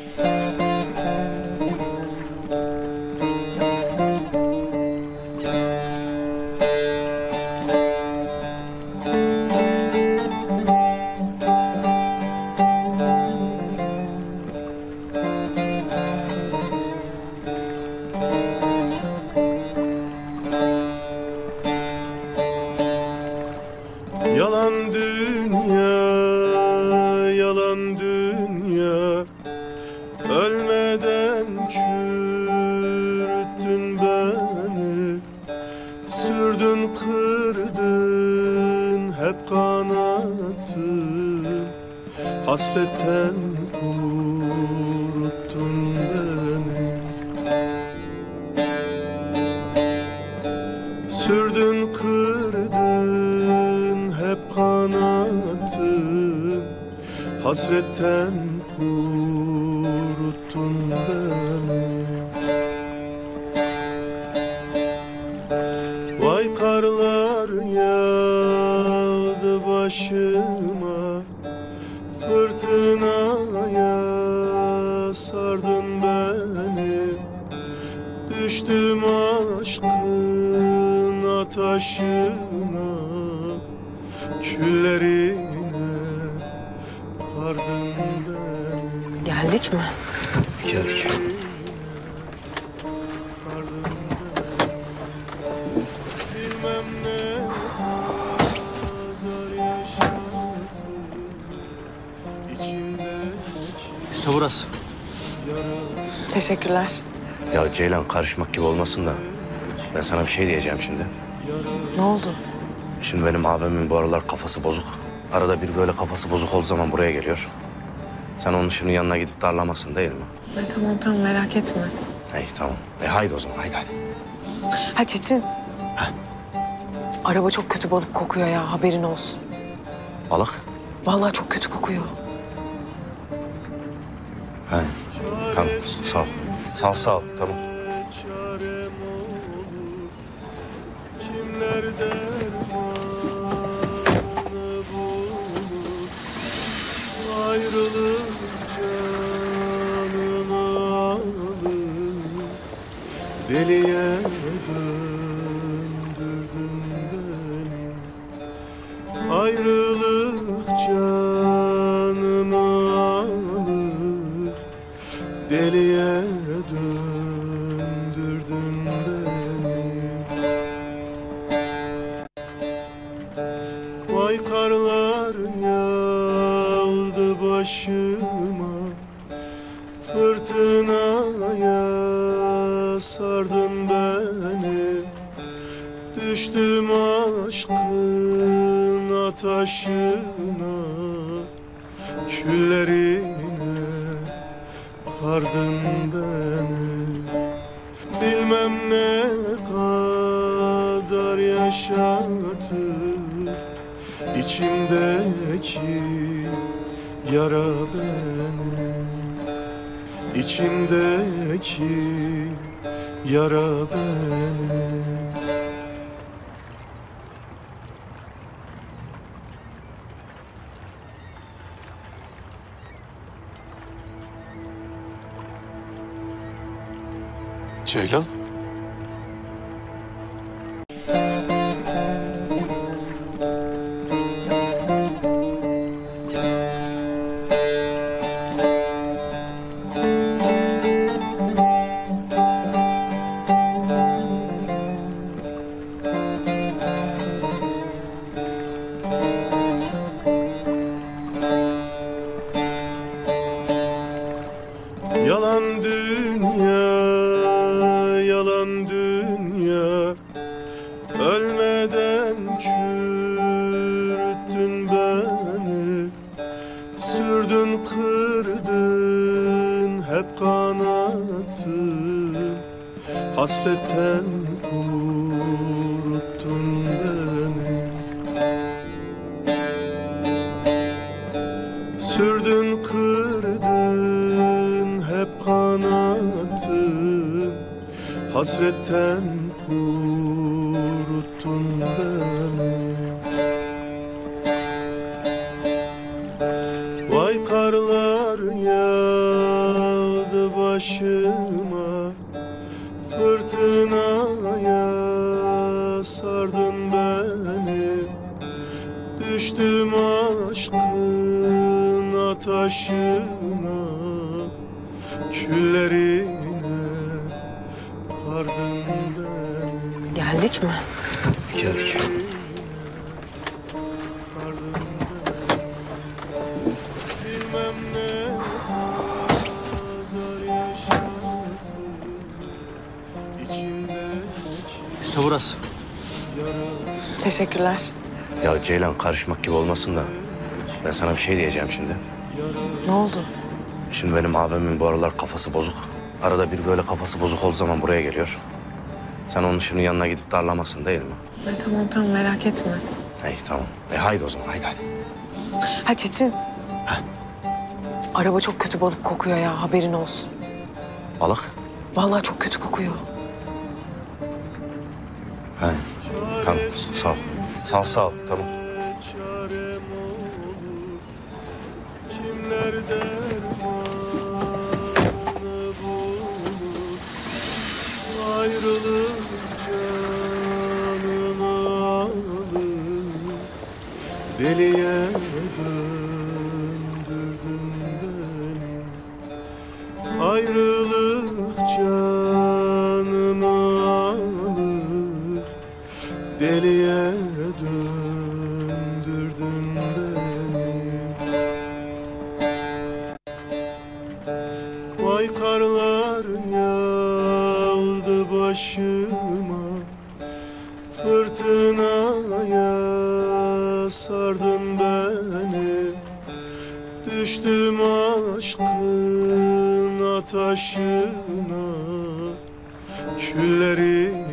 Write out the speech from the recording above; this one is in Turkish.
Uh... kanattın Hasretten kuruttun beni. Sürdün kırdın hep kanatım Hasretten kuruttun beni başıma Fırtınaya sardın beni Düştüm aşkın ataşına Küllerine ardın beni Geldik mi? Geldik. Yara Teşekkürler. Ya Ceylan karışmak gibi olmasın da ben sana bir şey diyeceğim şimdi. Ne oldu? Şimdi benim abimin bu aralar kafası bozuk. Arada bir böyle kafası bozuk olduğu zaman buraya geliyor. Sen onun şimdi yanına gidip darlamasın değil mi? Ay, tamam tamam merak etme. İyi tamam. E haydi o zaman haydi haydi. Ha Çetin. Araba çok kötü balık kokuyor ya haberin olsun. Balık. Vallahi çok kötü kokuyor. He. Tamam sağ ol. Sağ ol sağ ol tamam. çarem Deliye döndürdün beni. Vay karlar yağdı başıma. Fırtınaya sardın beni. Düştüm aşkın ataşına. Küllerine ardın beni. Bilmem ne kadar yaşatır. İçimdeki yara beni. İçimdeki yara beni 就一个。Sürdün kırdın hep kanattın Hasretten kuruttun beni. Sürdün kırdın hep kanatım Hasretten kuruttun beni başıma Fırtınaya sardın beni Düştüm aşkın ataşına Küllerine ardın beni Geldik mi? Geldik. İşte burası. Teşekkürler. Ya Ceylan karışmak gibi olmasın da ben sana bir şey diyeceğim şimdi. Ne oldu? Şimdi benim abimin bu aralar kafası bozuk. Arada bir böyle kafası bozuk olduğu zaman buraya geliyor. Sen onun şimdi yanına gidip darlamasın değil mi? Ay, tamam tamam merak etme. İyi tamam. E haydi o zaman haydi haydi. Ha Çetin. Araba çok kötü balık kokuyor ya haberin olsun. Balık? Vallahi çok kötü kokuyor. He. Tamam sağ ol. Sağ ol sağ ol tamam. Sardın beni. Düştüm aşkın ataşına. Küllerin